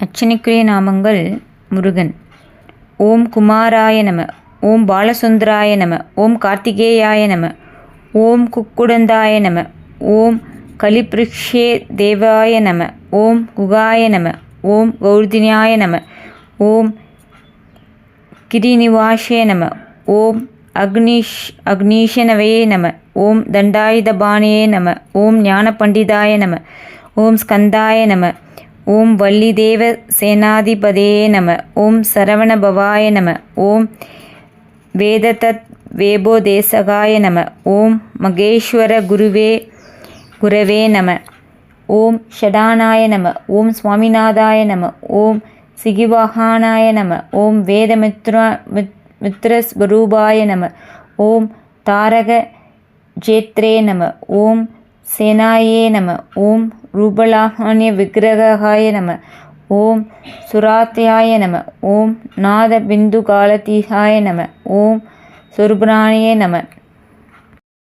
அர்ச்சனைக்குரிய நாமங்கள் முருகன் ஓம் குமாராய நம ஓம் பாலசுந்தராய நம ஓம் கார்த்திகேயாய நம ஓம் குக்குடந்தாய நம ஓம் கலிப்ருக்ஷே தேவாய நம ஓம் குகாய நம ஓம் கௌர்தினியாய நம ஓம் கிரிநிவாஷே நம ஓம் அக்னிஷ் அக்னீஷனவையே நம ஓம் தண்டாயுதபாணியே நம ஓம் ஞான பண்டிதாய நம ஓம் ஸ்கந்தாய நம ஓம் வள்ளிதேவ சேனாதிபதே நம. ஓம் சரவணபவாய நம. ஓம் வேததத் வேபோதேசகாய நம. ஓம் மகேஸ்வர குருவே குரவே நம. ஓம் ஷடானாய நம. ஓம் சுவாமிநாதாய நம. ஓம் சிகிவாகானாய நம. ஓம் வேதமித்ரா மித் மித்ரஸ்வரூபாய நம. ஓம் தாரக ஜேத்ரே நம. ஓம் சேனாயே நம. ஓம் ரூபலாஹானிய விக்கிரகாய நம. ஓம் சுராத்தியாய நம. ஓம் நாத பிந்து காலதீகாய நம. ஓம் சொருபராணியே நம.